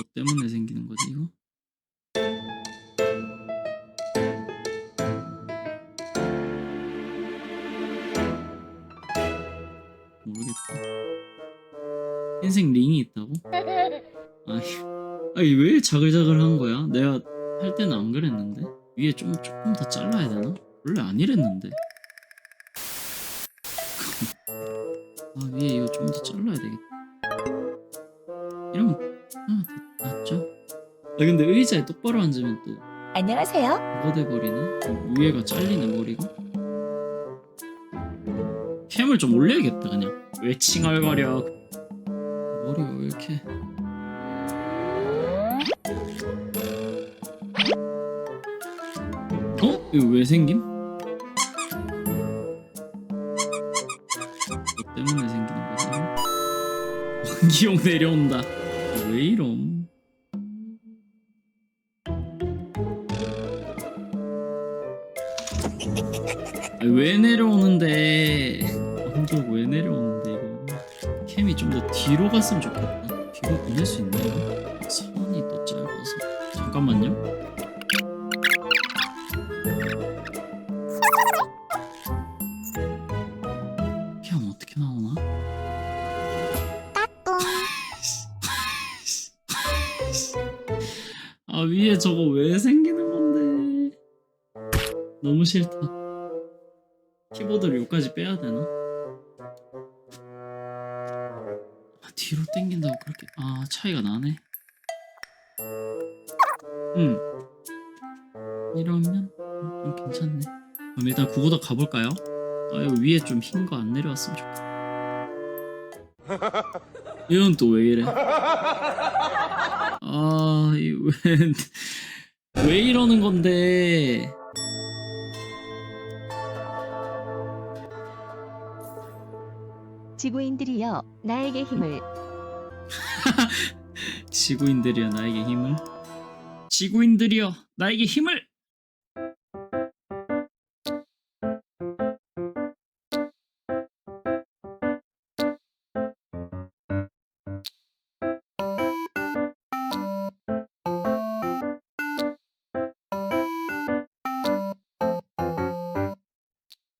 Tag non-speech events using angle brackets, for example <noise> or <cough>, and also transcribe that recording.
뭐 때문에 생기는 거지 이거? 모르겠다. 흰색 링이 있다고? 아니, 아니 왜 자글자글한 거야? 내가 할 때는 안 그랬는데 위에 좀 조금 더 잘라야 되나? 원래 안 이랬는데. <laughs> 아 위에 이거 좀 더 잘라야 되겠다. 이러면 아 됐- 낫죠? 아 근데 의자에 똑바로 앉으면 또 안녕하세요. 그거 돼버리네? 좀 위에가 잘리네 머리가 캠을 좀 올려야겠다 그냥 왜 칭얼거려 머리가 왜 이렇게 어? 이거 왜 생김? 뭐 때문에 생기는 거지? <laughs> 기용 내려온다 왜 이럼? 아, 왜 내려오는데? 언덕 왜 내려오는데 이거? 캠이 좀 더 뒤로 갔으면 좋겠다. 뒤로 보낼 수 있나요? 선이 또 짧아서. 잠깐만요 아 위에 저거 왜 생기는 건데? 너무 싫다. 키보드를 여기까지 빼야 되나? 아, 뒤로 당긴다고 그렇게 아 차이가 나네. 음 이러면 음, 좀 괜찮네. 그럼 일단 그거다 가볼까요? 아 이거 위에 좀 흰 거 안 내려왔으면 좋겠다. 이건 또 왜 이래 아, 이 왜, <laughs> 왜 이러는 건데? 지구인들이여 나에게 힘을 <laughs> 지구인들이여 나에게 힘을. 지구인들이여 나에게 힘을.